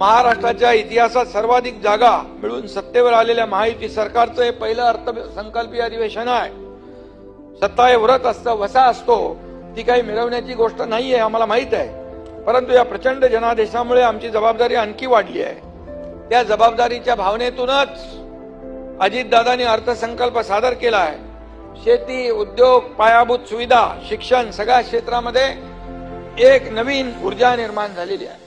महाराष्ट्राच्या इतिहासात सर्वाधिक जागा मिळून सत्तेवर आलेल्या महायुती सरकारचं हे पहिलं अर्थसंकल्पीय अधिवेशन आहे. सत्ता हे व्रत असतं वसा असतो ती काही मिळवण्याची गोष्ट नाही आहे आम्हाला माहीत आहे. परंतु या प्रचंड जनादेशामुळे आमची जबाबदारी आणखी वाढली आहे. त्या जबाबदारीच्या भावनेतूनच अजितदादांनी अर्थसंकल्प सादर केला आहे. शेती उद्योग पायाभूत सुविधा शिक्षण सगळ्या क्षेत्रामध्ये एक नवीन ऊर्जा निर्माण झालेली आहे.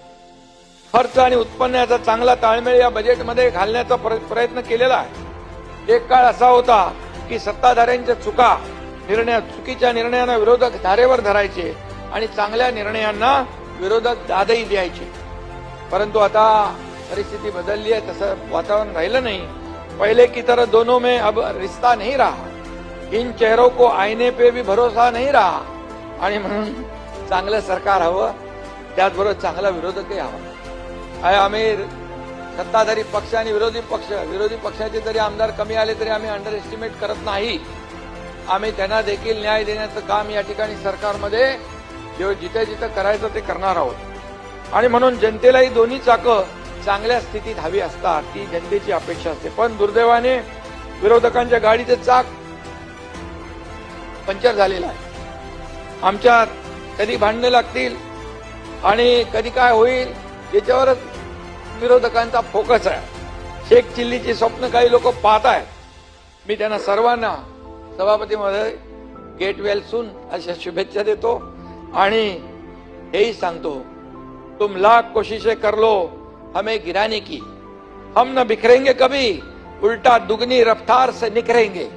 खर्च आणि उत्पन्न याचा चांगला ताळमेळ या बजेटमध्ये घालण्याचा प्र- प्रयत्न केलेला आहे. एक काळ असा होता की सत्ताधाऱ्यांच्या चुका निर्णय चुकीच्या निर्णयांना विरोधक धारेवर धरायचे आणि चांगल्या निर्णयांना विरोधक दादही द्यायचे. परंतु आता परिस्थिती बदलली आहे तसं वातावरण राहिलं नाही. पहिले की तरह दोनों में अब रिश्ता नहीं रहा. इन चेहरों को आईने पे भी भरोसा नहीं रहा. आणि म्हणून चांगलं सरकार हवं त्याचबरोबर चांगला विरोधकही हवा. आहे आम्ही सत्ताधारी पक्ष आणि विरोधी पक्ष. विरोधी पक्षाचे जरी आमदार कमी आले तरी आम्ही अंडर एस्टिमेट करत नाही. आम्ही त्यांना देखील न्याय देण्याचं काम या ठिकाणी सरकारमध्ये जे जिथे जिथे करायचं ते करणार आहोत. आणि म्हणून जनतेलाही दोन्ही चाकं चांगल्या स्थितीत हवी असतात. ती जनतेची अपेक्षा असते. पण दुर्दैवाने विरोधकांच्या गाडीचे चाक पंक्चर झालेला आहे. आमच्यात कधी भांडणं लागतील आणि कधी काय होईल याच्यावरच विरोधकांचा फोकस आहे. शेख चिल्लीची स्वप्न काही लोक पाहत आहेत मी त्यांना सर्वांना सभापती महोदय गेट वेल सून अशा शुभेच्छा देतो आणि हेही सांगतो तुम लाख कोशिशे कर लो हमें गिराने की. हम न बिखरेंगे कभी उल्टा दुगनी रफ्तार से निखरेंगे.